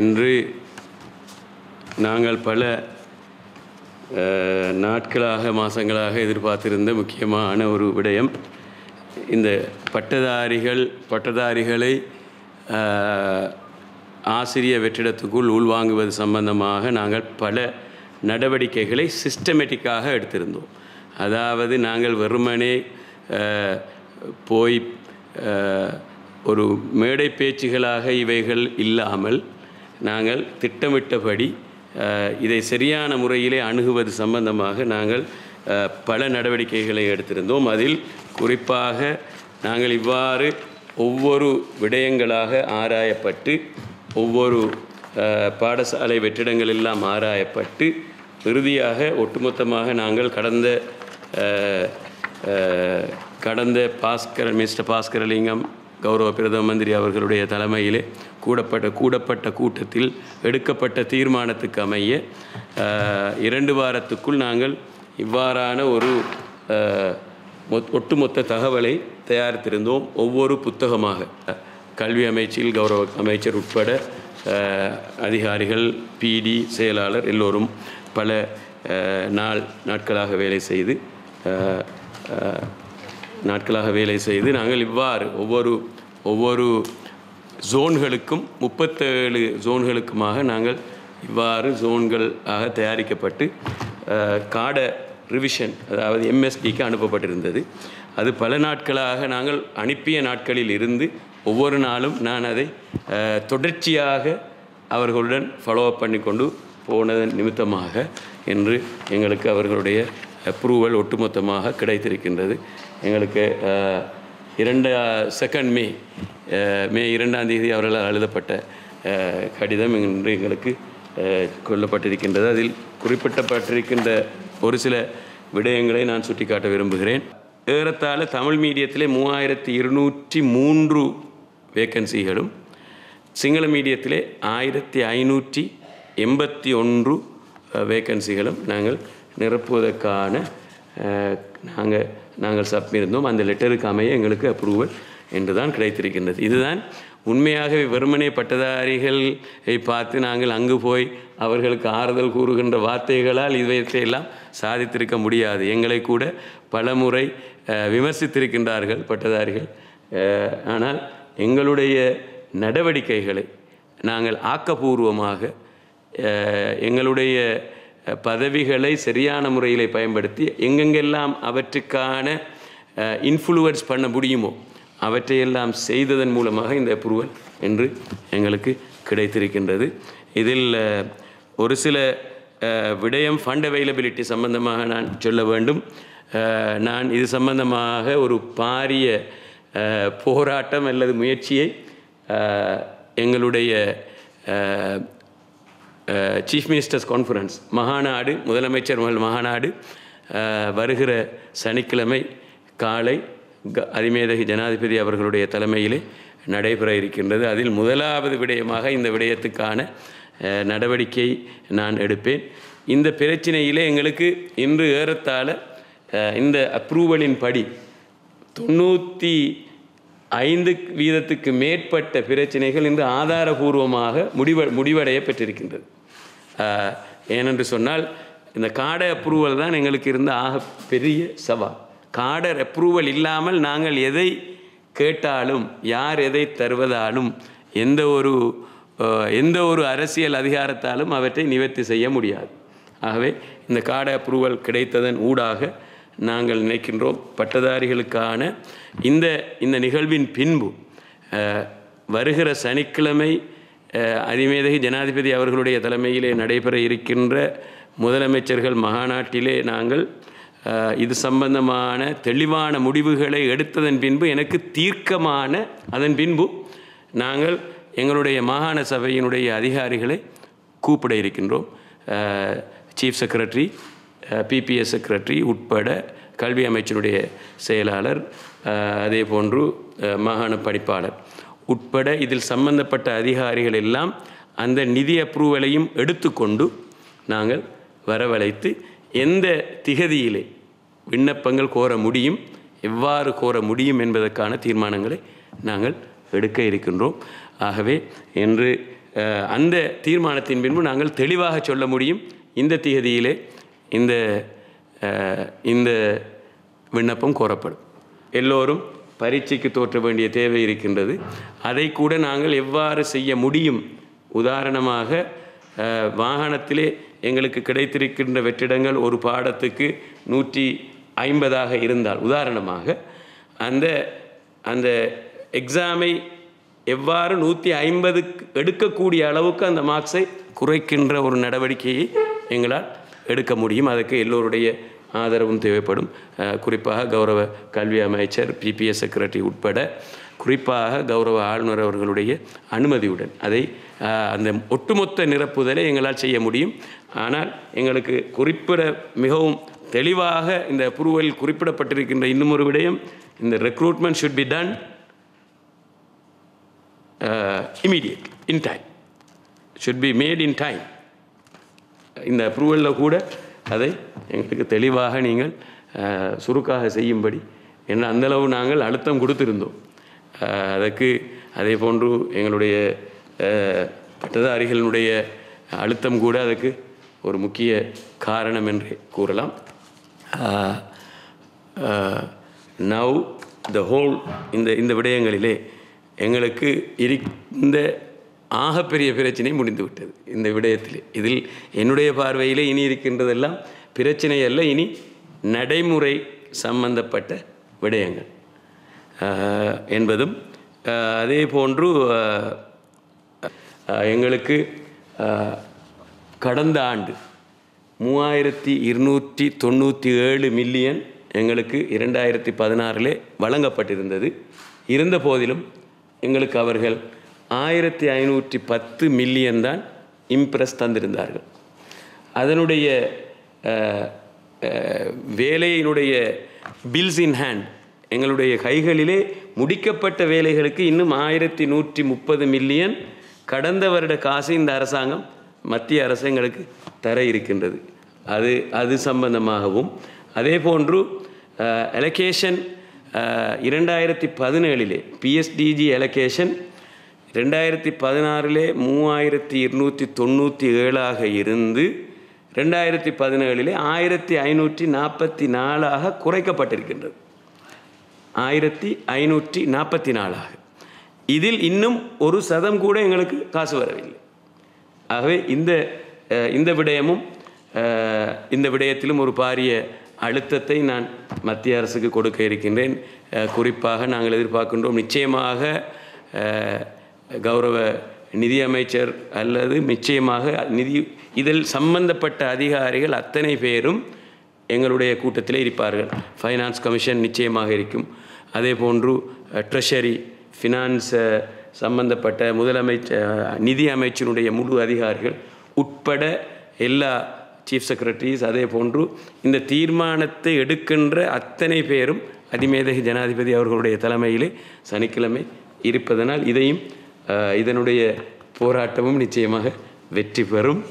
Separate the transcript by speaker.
Speaker 1: என்று நாங்கள் பல நாட்களாக மாதங்களாக எதிர்பார்த்திருந்த முக்கியமான ஒரு விடயம். இந்த பட்டதாரிகள் பட்டதாரிகளை ஆசிரிய வெற்றிடத்துக்குள் உள்வாங்குவது சம்பந்தமாக நாங்கள் பல நடவடிக்கைகளை சிஸ்டமேட்டிக்காக எடுத்திருந்தோம். அதாவது நாங்கள் வெறுமனே போய் ஒரு மேடை பேச்சுகளாக இவைகள் இல்லாமல் நாங்கள் திட்டமிட்டபடி இதை சரியான முறையிலே அணுகுவது சம்பந்தமாக நாங்கள் பல நடவடிக்கைகளை எடுத்திருந்தோம். அதில் குறிப்பாக நாங்கள் இவ்வாறு ஒவ்வொரு விடயங்களாக ஆராயப்பட்டு ஒவ்வொரு பாடசாலை வெற்றிடங்கள் எல்லாம் ஆராயப்பட்டு இறுதியாக ஒட்டுமொத்தமாக நாங்கள் கடந்த கடந்த பாஸ்கர் மிஸ்டர் பாஸ்கரலிங்கம் கௌரவ பிரதம மந்திரி அவர்களுடைய தலைமையிலே கூடப்பட்ட கூடப்பட்ட கூட்டத்தில் எடுக்கப்பட்ட தீர்மானத்துக்கு அமைய இரண்டு வாரத்துக்குள் நாங்கள் இவ்வாறான ஒரு மொத்- ஒட்டுமொத்த தகவலை தயாரித்திருந்தோம். ஒவ்வொரு புத்தகமாக கல்வி அமைச்சில் கௌரவ அமைச்சர் உட்பட அதிகாரிகள் பிடி செயலாளர் எல்லோரும் பல நாள் நாட்களாக வேலை செய்து நாட்களாக வேலை செய்து நாங்கள் இவ்வாறு ஒவ்வொரு ஒவ்வொரு ஜோன்களுக்கும் முப்பத்தேழு ஜோன்களுக்குமாக நாங்கள் இவ்வாறு ஜோன்கள் ஆக தயாரிக்கப்பட்டு காட ரிவிஷன் அதாவது எம்எஸ்டிக்கு அனுப்பப்பட்டிருந்தது. அது பல நாட்களாக நாங்கள் அனுப்பிய நாட்களில் இருந்து ஒவ்வொரு நாளும் நான் அதை தொடர்ச்சியாக அவர்களுடன் ஃபாலோ அப் பண்ணி கொண்டு போனதன் நிமித்தமாக என்று எங்களுக்கு அவர்களுடைய அப்ரூவல் ஒட்டுமொத்தமாக கிடைத்திருக்கின்றது. எங்களுக்கு இரண்டு செகண்ட் மே மே இரண்டாம் தேதி அவர்களால் எழுதப்பட்ட கடிதம் இன்று எங்களுக்கு கொல்லப்பட்டிருக்கின்றது. அதில் குறிப்பிட்டப்பட்டிருக்கின்ற ஒரு சில விடயங்களை நான் சுட்டிக்காட்ட விரும்புகிறேன். ஏறத்தாழ தமிழ் மீடியத்திலே மூவாயிரத்தி இருநூற்றி மூன்று வேக்கன்சிகளும் சிங்கள மீடியத்திலே ஆயிரத்தி ஐநூற்றி எண்பத்தி ஒன்று வேக்கன்சிகளும் நாங்கள் நிரப்புவதற்கான நாங்கள் நாங்கள் சப்பிருந்தோம். அந்த லெட்டருக்கு அமைய எங்களுக்கு அப்ரூவல் என்று தான் கிடைத்திருக்கின்றது. இதுதான் உண்மையாகவே வெறுமனே பட்டதாரிகளை பார்த்து நாங்கள் அங்கு போய் அவர்களுக்கு ஆறுதல் கூறுகின்ற வார்த்தைகளால் இவற்றையெல்லாம் சாதித்திருக்க முடியாது. எங்களை கூட பலமுறை விமர்சித்திருக்கின்றார்கள் பட்டதாரிகள். ஆனால் எங்களுடைய நடவடிக்கைகளை நாங்கள் ஆக்கப்பூர்வமாக எங்களுடைய பதவிகளை சரியான முறையில் பயன்படுத்தி எங்கெங்கெல்லாம் அவற்றுக்கான இன்ஃப்ளூவன்ஸ் பண்ண முடியுமோ அவற்றையெல்லாம் செய்ததன் மூலமாக இந்த அப்ரூவல் என்று எங்களுக்கு கிடைத்திருக்கின்றது. இதில் ஒரு சில விடயம் ஃபண்ட் அவைலபிலிட்டி சம்பந்தமாக நான் சொல்ல வேண்டும். நான் இது சம்பந்தமாக ஒரு பாரிய போராட்டம் அல்லது முயற்சியை எங்களுடைய சீஃப் மினிஸ்டர்ஸ் கான்ஃபரன்ஸ் மகாநாடு முதலமைச்சர் முதல் மகாநாடு வருகிற சனிக்கிழமை காலை க அதிமேதகி ஜனாதிபதி அவர்களுடைய தலைமையிலே நடைபெற இருக்கின்றது. அதில் முதலாவது விடயமாக இந்த விடயத்துக்கான நடவடிக்கை நான் எடுப்பேன். இந்த பிரச்சினையிலே எங்களுக்கு இன்று ஏறத்தாழ இந்த அப்ரூவலின் படி தொண்ணூற்றி ஐந்து வீதத்துக்கு மேற்பட்ட பிரச்சனைகள் இன்று ஆதாரபூர்வமாக முடிவ முடிவடைய பெற்றிருக்கின்றது. ஏனென்று சொன்னால் இந்த காடர் அப்ரூவல் தான் எங்களுக்கு இருந்த ஆக பெரிய சவால். காடர் அப்ரூவல் இல்லாமல் நாங்கள் எதை கேட்டாலும் யார் எதை தருவதாலும் எந்த ஒரு எந்த ஒரு அரசியல் அதிகாரத்தாலும் அவற்றை நிவர்த்தி செய்ய முடியாது. ஆகவே இந்த காட அப்ரூவல் கிடைத்ததன் ஊடாக நாங்கள் நினைக்கின்றோம். பட்டதாரிகளுக்கான இந்த இந்த நிகழ்வின் பின்பு வருகிற சனிக்கிழமை அதிமேதகு ஜனாதிபதி அவர்களுடைய தலைமையிலே நடைபெற இருக்கின்ற முதலமைச்சர்கள் மகாநாட்டிலே நாங்கள் இது சம்பந்தமான தெளிவான முடிவுகளை எடுத்ததன் பின்பு எனக்கு தீர்க்கமான அதன் பின்பு நாங்கள் எங்களுடைய மாகாண சபையினுடைய அதிகாரிகளை கூப்பிட இருக்கின்றோம். சீஃப் செக்ரட்டரி பிபிஎஸ் செக்ரட்டரி உட்பட கல்வி அமைச்சருடைய செயலாளர் அதே போன்று மாகாண படிப்பாளர். உட்பட இதில் சம்பந்தப்பட்ட அதிகாரிகள் எல்லாம் அந்த நிதி அப்ரூவலையும் எடுத்துக்கொண்டு நாங்கள் வரவழைத்து எந்த திகதியிலே விண்ணப்பங்கள் கோர முடியும் எவ்வாறு கோர முடியும் என்பதற்கான தீர்மானங்களை நாங்கள் எடுக்க இருக்கின்றோம். ஆகவே என்று அந்த தீர்மானத்தின் பின்பு நாங்கள் தெளிவாக சொல்ல முடியும் இந்த திகதியிலே இந்த இந்த விண்ணப்பம் கோரப்படும். எல்லோரும் பரீட்சைக்கு தோற்ற வேண்டிய தேவை இருக்கின்றது. அதை கூட நாங்கள் எவ்வாறு செய்ய முடியும்? உதாரணமாக வாகனத்திலே எங்களுக்கு கிடைத்திருக்கின்ற வெற்றிடங்கள் ஒரு பாடத்துக்கு நூற்றி ஐம்பதாக இருந்தால் உதாரணமாக அந்த அந்த எக்ஸாமை எவ்வாறு நூற்றி ஐம்பது எடுக்கக்கூடிய அளவுக்கு அந்த மார்க்ஸை குறைக்கின்ற ஒரு நடவடிக்கையை எங்களால் எடுக்க முடியும். அதுக்கு எல்லோருடைய ஆதரவும் தேவைப்படும். குறிப்பாக கௌரவ கல்வி அமைச்சர் பிபிஎஸ் செக்ரட்டரி உட்பட குறிப்பாக கௌரவ ஆளுநர் அவர்களுடைய அனுமதியுடன். அதை அந்த ஒட்டுமொத்த நிரப்புதலை எங்களால் செய்ய முடியும். ஆனால் எங்களுக்கு குறிப்பிட மிகவும் தெளிவாக இந்த அப்ரூவலில் குறிப்பிடப்பட்டிருக்கின்ற இன்னும் ஒரு விடயம் இந்த recruitment should be done immediate in time should be made in time இந்த அப்ரூவலில் கூட அதை எங்களுக்கு தெளிவாக நீங்கள் சுருக்காக செய்யும்படி என்ன அந்தளவு நாங்கள் அழுத்தம் கொடுத்திருந்தோம். அதற்கு அதே போன்று எங்களுடைய பட்டதாரிகளினுடைய அழுத்தம் கூட அதுக்கு ஒரு முக்கிய காரணம் என்று கூறலாம். நவ் த ஹோல் இந்த இந்த விடயங்களிலே எங்களுக்கு இருந்த ஆகப்பெரிய பிரச்சனை முடிந்துவிட்டது இந்த விடயத்தில். இதில் என்னுடைய பார்வையில் இனி இருக்கின்றதெல்லாம் பிரச்சனை அல்ல இனி நடைமுறை சம்பந்தப்பட்ட விடயங்கள். என்பதும் அதே போன்று எங்களுக்கு கடந்த ஆண்டு மூவாயிரத்தி இருநூற்றி தொண்ணூற்றி ஏழு மில்லியன் எங்களுக்கு இரண்டாயிரத்தி பதினாறிலே வழங்கப்பட்டிருந்தது. இருந்த போதிலும் எங்களுக்கு அவர்கள் ஆயிரத்தி ஐநூற்றி பத்து மில்லியன் தான் இம்ப்ரெஸ் தந்திருந்தார்கள். அதனுடைய வேலையினுடைய பில்ஸ் இன் ஹேண்ட் எங்களுடைய கைகளிலே முடிக்கப்பட்ட வேலைகளுக்கு இன்னும் ஆயிரத்தி நூற்றி முப்பது மில்லியன் கடந்த வருட காசு இந்த அரசாங்கம் மத்திய அரசு எங்களுக்கு தர இருக்கின்றது. அது அது சம்பந்தமாகவும் அதே போன்று எலக்கேஷன் இரண்டாயிரத்தி பதினேழிலே பிஎஸ்டிஜி எலகேஷன் ரெண்டாயிரத்தி பதினாறிலே மூவாயிரத்தி இருநூற்றி தொண்ணூற்றி ஏழாக இருந்து ரெண்டாயிரத்தி பதினேழிலே ஆயிரத்தி ஐநூற்றி நாற்பத்தி நாலாக குறைக்கப்பட்டிருக்கின்றது. ஆயிரத்தி ஐநூற்றி நாற்பத்தி நாலாக. இதில் இன்னும் ஒரு சதம் கூட எங்களுக்கு காசு வரவில்லை. ஆகவே இந்த இந்த விடயமும் இந்த விடயத்திலும் ஒரு பாரிய அழுத்தத்தை நான் மத்திய அரசுக்கு கொடுக்க இருக்கின்றேன். குறிப்பாக நாங்கள் எதிர்பார்க்கின்றோம் நிச்சயமாக கௌரவ நிதியமைச்சர் அல்லது நிச்சயமாக நிதி இதில் சம்பந்தப்பட்ட அதிகாரிகள் அத்தனை பேரும் எங்களுடைய கூட்டத்தில் இருப்பார்கள். ஃபைனான்ஸ் கமிஷன் நிச்சயமாக இருக்கும். அதே போன்று ட்ரெஷரி ஃபினான்ஸ் சம்பந்தப்பட்ட முதலமைச்சர் நிதி அமைச்சருடைய முழு அதிகாரிகள் உட்பட எல்லா சீஃப் செக்ரட்டரிஸ் அதே போன்று இந்த தீர்மானத்தை எடுக்கின்ற அத்தனை பேரும் அதிமேதகி ஜனாதிபதி அவர்களுடைய தலைமையிலே சனிக்கிழமை இருப்பதனால் இதையும் இதனுடைய போராட்டமும் நிச்சயமாக வெற்றி பெறும்.